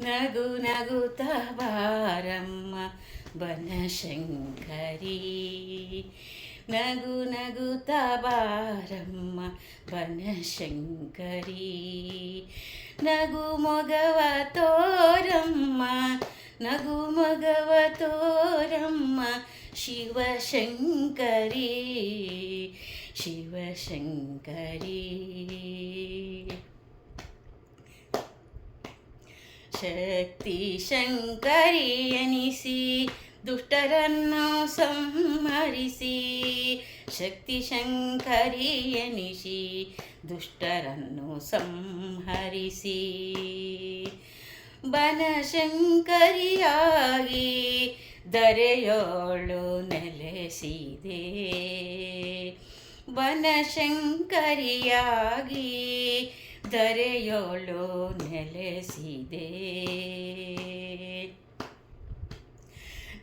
ನಗು ನಗುತ್ತ ಬಾರಮ್ಮ ಬನಶಂಕರಿ. ನಗು ನಗುತ್ತ ಬಾರಮ್ಮ ಬನಶಂಕರಿ. ನಗು ಮೊಗವ ತೋರಮ್ಮ, ನಗು ಮೊಗವ ತೋರಮ್ಮ ಶಿವಶಂಕರಿ ಶಿವಶಂಕರಿ. ಶಕ್ತಿ ಶಂಕರಿ ಎನಿಸಿ ದುಷ್ಟರನ್ನು ಸಂಹರಿಸಿ. ಶಕ್ತಿ ಶಂಕರಿ ಎನಿಸಿ ದುಷ್ಟರನ್ನು ಸಂಹರಿಸಿ. ಬನಶಂಕರಿಯಾಗಿ ದರೆಯೋಳು ನೆಲೆಸಿದೆ. ಬನಶಂಕರಿಯಾಗಿ ದರೆಯೋಳು ನೆಲೆಸಿದೆ.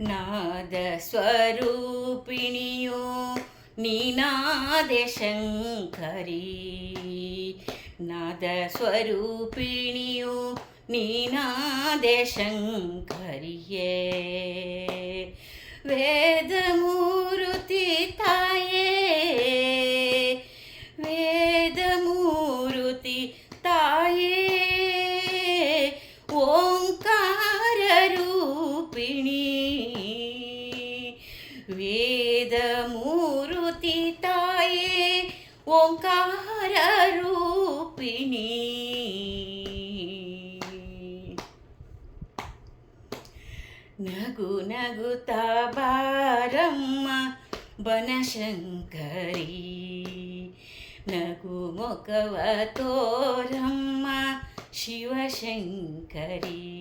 ನಾದ ಸ್ವರೂಪಿಣಿಯು ನೀನಾದೆ ಶಂಕರಿ ನಾದ ಸ್ವರೂಪಿಣಿಯು ನೀನಾದೆ ಶಂಕರಿಯೇ ವೇದಮೂರುತಿ ರೂಪಿಣಿ ವೇದಮೂರುತಿ ತಾಯೇ ಓಂಕಾರ ರೂಪಿಣಿ. ನಗು ನಗುತ ಬಾರಮ್ಮ ಬನಶಂಕರಿ. ನಗು ಮುಖವ ತೋರಮ್ಮ ಶಿವಶಂಕರಿ.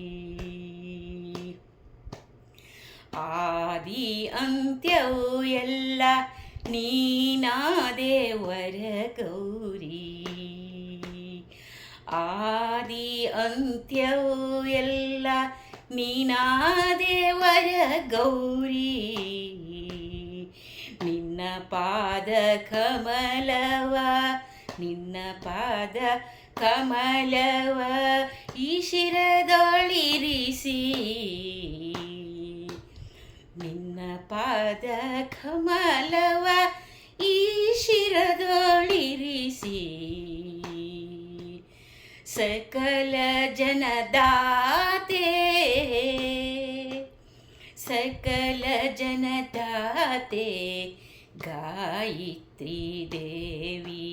ಆದಿ ಅಂತ್ಯವು ಎಲ್ಲ ನೀನಾದೇವರ ಗೌರಿ. ಆದಿ ಅಂತ್ಯವು ಎಲ್ಲ ನೀನಾದೇವರ ಗೌರಿ. ನಿನ್ನ ಪಾದ ಕಮಲವ, ನಿನ್ನ ಪಾದ ಕಮಲವ, ಈ ಶಿರದೊಳಿರಿಸಿ ಕಮಲವ ಈ ಶಿರದೊಳಿರಿಸಿ ಸಕಲ ಜನದಾತೆ ಸಕಲ ಜನದಾತೆ ಗಾಯತ್ರಿ ದೇವಿ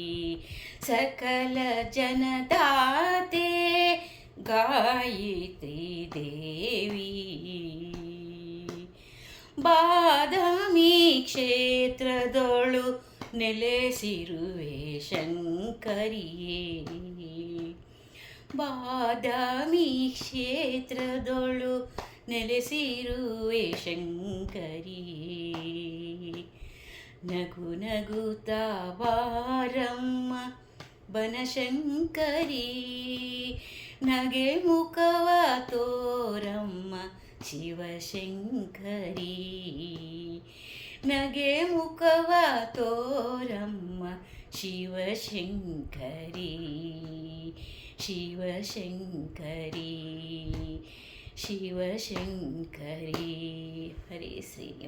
ಸಕಲ ಜನದಾತೆ ಗಾಯತ್ರಿ ದೇವಿ ಬಾದಾಮಿ ಕ್ಷೇತ್ರದೊಳು ನೆಲೆಸಿರುವೆ ಶಂಕರಿಯೇ. ಬಾದಾಮಿ ಕ್ಷೇತ್ರದೊಳು ನೆಲೆಸಿರುವೆ ಶಂಕರಿಯೇ. ನಗು ನಗುತ್ತ ಬಾರಮ್ಮ ಬನಶಂಕರಿ ನಗೆ ಮುಖವ ತೋರಮ್ಮ ಶಿವಶಂಕರಿ. ನಗೆ ಮುಖವ ತೋರಮ್ಮ ಶಿವಶಂಕರಿ. ಶಿವಶಂಕರಿ. ಶಿವಶಂಕರಿ. ಹರೇ ಶ್ರೀ